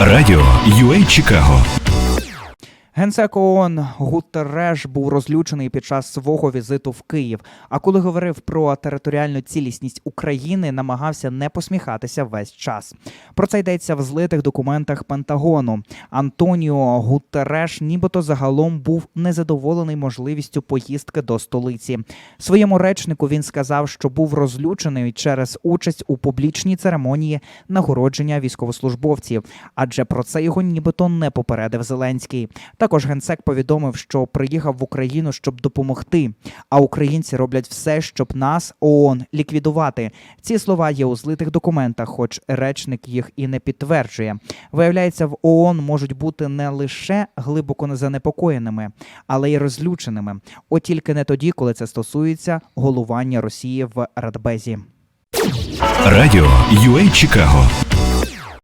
Радіо UA Чикаго Генсек ООН Гутереш був розлючений під час свого візиту в Київ. А коли говорив про територіальну цілісність України, намагався не посміхатися весь час. Про це йдеться в злитих документах Пентагону. Антоніо Гутереш, нібито загалом був незадоволений можливістю поїздки до столиці. Своєму речнику він сказав, що був розлючений через участь у публічній церемонії нагородження військовослужбовців, адже про це його нібито не попередив Зеленський. Також генсек повідомив, що приїхав в Україну, щоб допомогти. А українці роблять все, щоб нас ООН ліквідувати. Ці слова є у злитих документах, хоч речник їх і не підтверджує. Виявляється, в ООН можуть бути не лише глибоко занепокоєними, але й розлюченими. От тільки не тоді, коли це стосується головування Росії в Радбезі. Радіо UA Чикаго